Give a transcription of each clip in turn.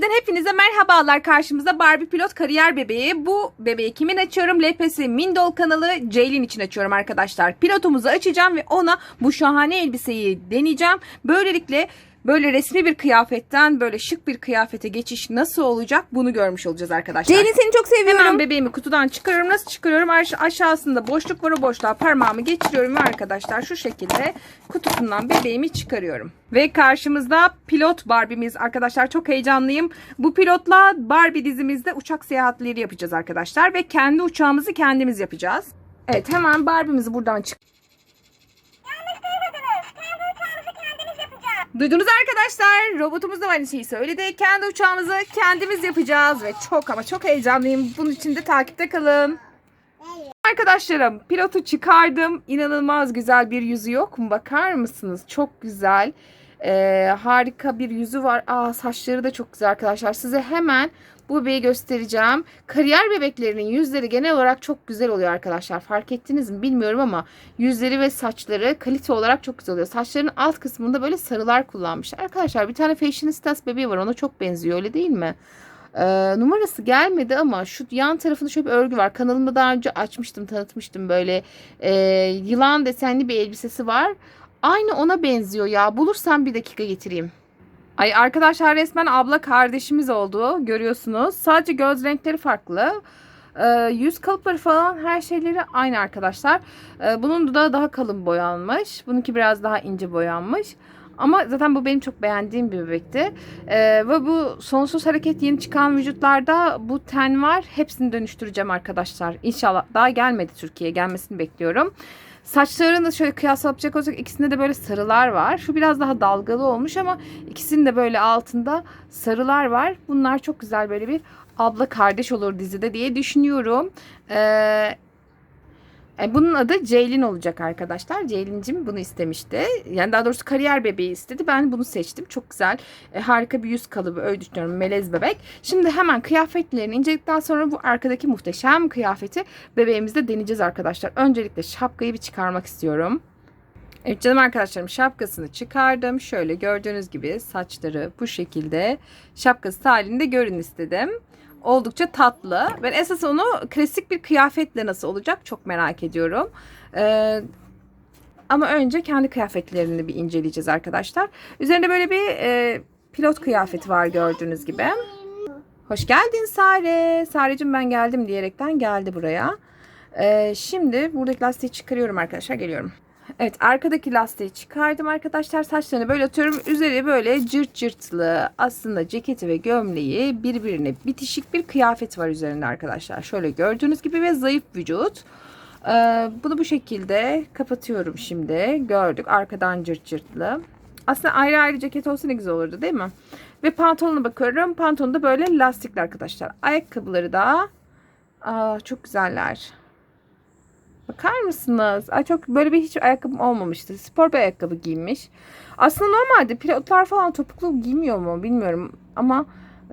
TV'den hepinize merhabalar. Karşımızda Barbie pilot kariyer bebeği. Bu bebeği kimin açıyorum? LPS Mindol kanalı Ceylin için açıyorum arkadaşlar. Pilotumuzu açacağım ve ona bu şahane elbiseyi deneyeceğim. Böylelikle böyle resmi bir kıyafetten böyle şık bir kıyafete geçiş nasıl olacak bunu görmüş olacağız arkadaşlar. Ceylin seni çok seviyorum. Hemen bebeğimi kutudan çıkarıyorum. Nasıl çıkarıyorum? Aş- aşağısında boşluk var o boşluğa parmağımı geçiriyorum ve arkadaşlar şu şekilde kutusundan bebeğimi çıkarıyorum. Ve karşımızda pilot Barbie'miz arkadaşlar çok heyecanlıyım. Bu pilotla Barbie dizimizde uçak seyahatleri yapacağız arkadaşlar ve kendi uçağımızı kendimiz yapacağız. Evet hemen Barbie'mizi buradan çık. Yanlış duymadınız. Kendi uçağımızı kendimiz yapacağız. Duydunuz arkadaşlar. Robotumuz da aynı şeyi söyledi. Kendi uçağımızı kendimiz yapacağız ve çok ama çok heyecanlıyım. Bunun için de takipte kalın. Arkadaşlarım pilotu çıkardım. İnanılmaz güzel bir yüzü yok mu? Bakar mısınız? Çok güzel. Ee, harika bir yüzü var. Aa saçları da çok güzel arkadaşlar. Size hemen bu bebeği göstereceğim. Kariyer bebeklerinin yüzleri genel olarak çok güzel oluyor arkadaşlar. Fark ettiniz mi bilmiyorum ama yüzleri ve saçları kalite olarak çok güzel oluyor. Saçlarının alt kısmında böyle sarılar kullanmışlar. Arkadaşlar bir tane Fashionistas bebeği var. Ona çok benziyor öyle değil mi? Ee, numarası gelmedi ama şu yan tarafında şöyle bir örgü var. Kanalımda daha önce açmıştım, tanıtmıştım böyle e, yılan desenli bir elbisesi var. Aynı ona benziyor ya. Bulursam bir dakika getireyim. Ay arkadaşlar resmen abla kardeşimiz oldu. Görüyorsunuz. Sadece göz renkleri farklı. Ee, yüz kalıpları falan her şeyleri aynı arkadaşlar. Ee, bunun dudağı daha kalın boyanmış. Bununki biraz daha ince boyanmış. Ama zaten bu benim çok beğendiğim bir bebekti. Ee, ve bu sonsuz hareket yeni çıkan vücutlarda bu ten var. Hepsini dönüştüreceğim arkadaşlar. İnşallah daha gelmedi Türkiye'ye. Gelmesini bekliyorum. Saçlarını da şöyle kıyasla yapacak olursak ikisinde de böyle sarılar var. Şu biraz daha dalgalı olmuş ama ikisinin de böyle altında sarılar var. Bunlar çok güzel böyle bir abla kardeş olur dizide diye düşünüyorum. Ee, e, bunun adı Ceylin olacak arkadaşlar. Ceylin'cim bunu istemişti. Yani daha doğrusu kariyer bebeği istedi. Ben bunu seçtim. Çok güzel. e, harika bir yüz kalıbı. Öyle düşünüyorum. Melez bebek. Şimdi hemen kıyafetlerini inceledikten sonra bu arkadaki muhteşem kıyafeti bebeğimizde deneyeceğiz arkadaşlar. Öncelikle şapkayı bir çıkarmak istiyorum. Evet canım arkadaşlarım şapkasını çıkardım. Şöyle gördüğünüz gibi saçları bu şekilde şapkası halinde görün istedim. Oldukça tatlı. Ben esas onu klasik bir kıyafetle nasıl olacak çok merak ediyorum. Ee, ama önce kendi kıyafetlerini bir inceleyeceğiz arkadaşlar. Üzerinde böyle bir e, pilot kıyafeti var gördüğünüz gibi. Hoş geldin Sare. Sare'cim ben geldim diyerekten geldi buraya. Ee, şimdi buradaki lastiği çıkarıyorum arkadaşlar. Geliyorum. Evet arkadaki lastiği çıkardım arkadaşlar. Saçlarını böyle atıyorum. Üzeri böyle cırt cırtlı aslında ceketi ve gömleği birbirine bitişik bir kıyafet var üzerinde arkadaşlar. Şöyle gördüğünüz gibi ve zayıf vücut. Ee, bunu bu şekilde kapatıyorum şimdi. Gördük arkadan cırt cırtlı. Aslında ayrı ayrı ceket olsa ne güzel olurdu değil mi? Ve pantolona bakıyorum. Pantolonu da böyle lastikli arkadaşlar. Ayakkabıları da aa, çok güzeller. Bakar mısınız? Ay çok böyle bir hiç ayakkabım olmamıştı. Spor bir ayakkabı giymiş. Aslında normalde pilotlar falan topuklu giymiyor mu bilmiyorum ama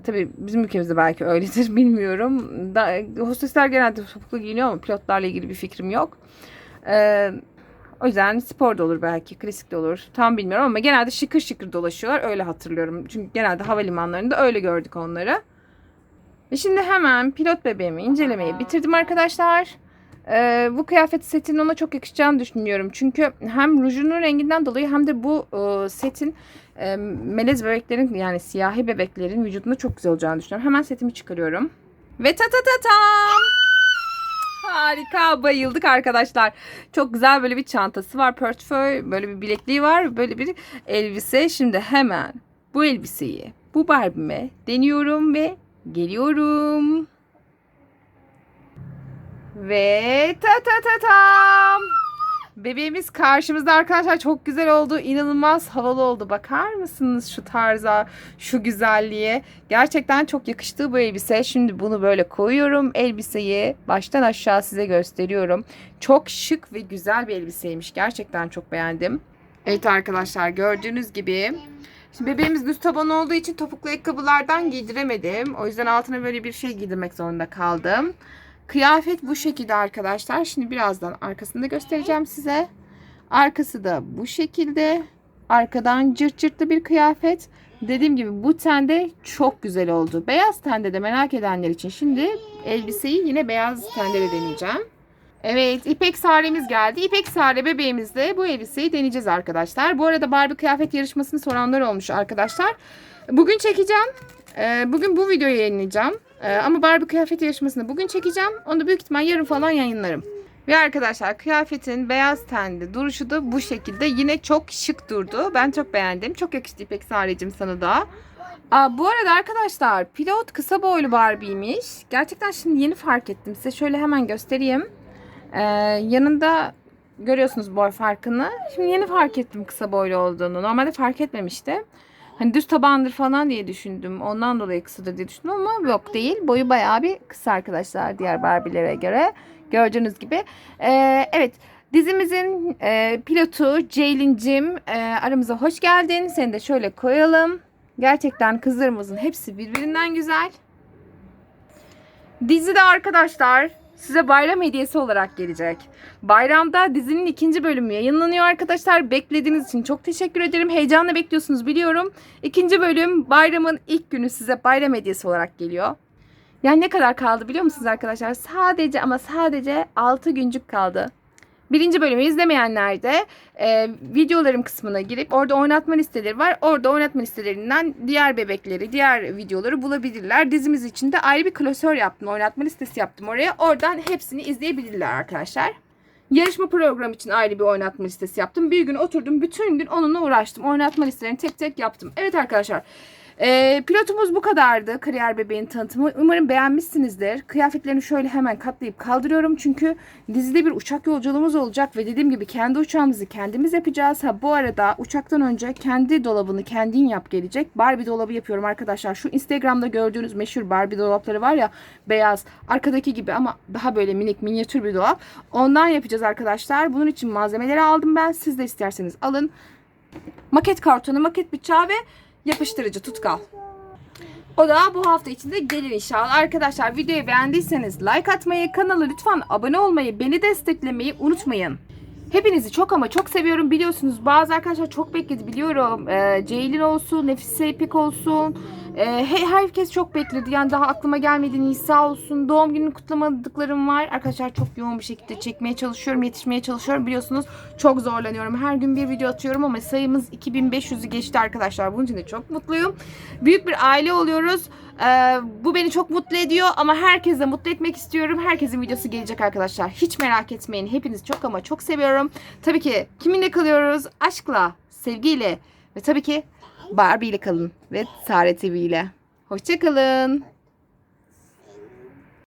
tabii bizim ülkemizde belki öyledir bilmiyorum. Da, hostesler genelde topuklu giyiniyor ama pilotlarla ilgili bir fikrim yok. Ee, o yüzden spor da olur belki, klasik de olur. Tam bilmiyorum ama genelde şıkır şıkır dolaşıyorlar. Öyle hatırlıyorum. Çünkü genelde havalimanlarında öyle gördük onları. Ve şimdi hemen pilot bebeğimi incelemeyi bitirdim arkadaşlar. Ee, bu kıyafet setinin ona çok yakışacağını düşünüyorum. Çünkü hem rujunun renginden dolayı hem de bu e, setin e, melez bebeklerin yani siyahi bebeklerin vücudunda çok güzel olacağını düşünüyorum. Hemen setimi çıkarıyorum. Ve ta ta ta tam. Harika bayıldık arkadaşlar. Çok güzel böyle bir çantası var. Portföy böyle bir bilekliği var. Böyle bir elbise. Şimdi hemen bu elbiseyi bu Barbie'me deniyorum ve geliyorum. Ve ta ta ta tam. Bebeğimiz karşımızda arkadaşlar çok güzel oldu. İnanılmaz havalı oldu. Bakar mısınız şu tarza, şu güzelliğe? Gerçekten çok yakıştığı bu elbise. Şimdi bunu böyle koyuyorum. Elbiseyi baştan aşağı size gösteriyorum. Çok şık ve güzel bir elbiseymiş. Gerçekten çok beğendim. Evet arkadaşlar gördüğünüz gibi Şimdi bebeğimiz düz taban olduğu için topuklu ayakkabılardan giydiremedim. O yüzden altına böyle bir şey giydirmek zorunda kaldım. Kıyafet bu şekilde arkadaşlar. Şimdi birazdan arkasını da göstereceğim size. Arkası da bu şekilde. Arkadan cırt cırtlı bir kıyafet. Dediğim gibi bu tende çok güzel oldu. Beyaz tende de merak edenler için şimdi elbiseyi yine beyaz tende de deneyeceğim. Evet İpek Sare'miz geldi. İpek Sare bebeğimizle bu elbiseyi deneyeceğiz arkadaşlar. Bu arada Barbie kıyafet yarışmasını soranlar olmuş arkadaşlar. Bugün çekeceğim. Ee, bugün bu videoyu yayınlayacağım. Ee, ama Barbie kıyafet yarışmasını bugün çekeceğim. Onu da büyük ihtimal yarın falan yayınlarım. Ve arkadaşlar kıyafetin beyaz tenli duruşu da bu şekilde. Yine çok şık durdu. Ben çok beğendim. Çok yakıştı İpek Sare'cim sana da. Aa, bu arada arkadaşlar pilot kısa boylu Barbie'ymiş. Gerçekten şimdi yeni fark ettim. Size şöyle hemen göstereyim. Ee, yanında görüyorsunuz boy farkını. Şimdi yeni fark ettim kısa boylu olduğunu. Normalde fark etmemiştim. Hani düz tabandır falan diye düşündüm. Ondan dolayı kısadır diye düşündüm ama yok değil. Boyu bayağı bir kısa arkadaşlar diğer Barbie'lere göre. Gördüğünüz gibi. Ee, evet dizimizin e, pilotu Ceylin'cim e, aramıza hoş geldin. Seni de şöyle koyalım. Gerçekten kızlarımızın hepsi birbirinden güzel. Dizide arkadaşlar size bayram hediyesi olarak gelecek. Bayramda dizinin ikinci bölümü yayınlanıyor arkadaşlar. Beklediğiniz için çok teşekkür ederim. Heyecanla bekliyorsunuz biliyorum. İkinci bölüm bayramın ilk günü size bayram hediyesi olarak geliyor. Yani ne kadar kaldı biliyor musunuz arkadaşlar? Sadece ama sadece 6 güncük kaldı. Birinci bölümü izlemeyenler de e, videolarım kısmına girip orada oynatma listeleri var. Orada oynatma listelerinden diğer bebekleri, diğer videoları bulabilirler. Dizimiz için de ayrı bir klasör yaptım. Oynatma listesi yaptım oraya. Oradan hepsini izleyebilirler arkadaşlar. Yarışma programı için ayrı bir oynatma listesi yaptım. Bir gün oturdum bütün gün onunla uğraştım. Oynatma listelerini tek tek yaptım. Evet arkadaşlar. Ee, pilotumuz bu kadardı. Kariyer bebeğin tanıtımı. Umarım beğenmişsinizdir. Kıyafetlerini şöyle hemen katlayıp kaldırıyorum. Çünkü dizide bir uçak yolculuğumuz olacak ve dediğim gibi kendi uçağımızı kendimiz yapacağız. Ha bu arada uçaktan önce kendi dolabını kendin yap gelecek. Barbie dolabı yapıyorum arkadaşlar. Şu Instagram'da gördüğünüz meşhur Barbie dolapları var ya beyaz arkadaki gibi ama daha böyle minik minyatür bir dolap. Ondan yapacağız arkadaşlar. Bunun için malzemeleri aldım ben. Siz de isterseniz alın. Maket kartonu, maket bıçağı ve yapıştırıcı tutkal. O da bu hafta içinde gelir inşallah. Arkadaşlar videoyu beğendiyseniz like atmayı, kanala lütfen abone olmayı, beni desteklemeyi unutmayın. Hepinizi çok ama çok seviyorum biliyorsunuz. Bazı arkadaşlar çok bekledi biliyorum. Ee, Ceylin olsun, Nefise İpek olsun. He- herkes çok bekledi. Yani daha aklıma gelmedi. Nisa olsun. Doğum gününü kutlamadıklarım var. Arkadaşlar çok yoğun bir şekilde çekmeye çalışıyorum. Yetişmeye çalışıyorum. Biliyorsunuz çok zorlanıyorum. Her gün bir video atıyorum ama sayımız 2500'ü geçti arkadaşlar. Bunun için de çok mutluyum. Büyük bir aile oluyoruz. Ee, bu beni çok mutlu ediyor ama herkese mutlu etmek istiyorum. Herkesin videosu gelecek arkadaşlar. Hiç merak etmeyin. Hepinizi çok ama çok seviyorum. Tabii ki kiminle kalıyoruz? Aşkla, sevgiyle ve tabii ki Barbie ile kalın ve Sare TV ile. Hoşçakalın.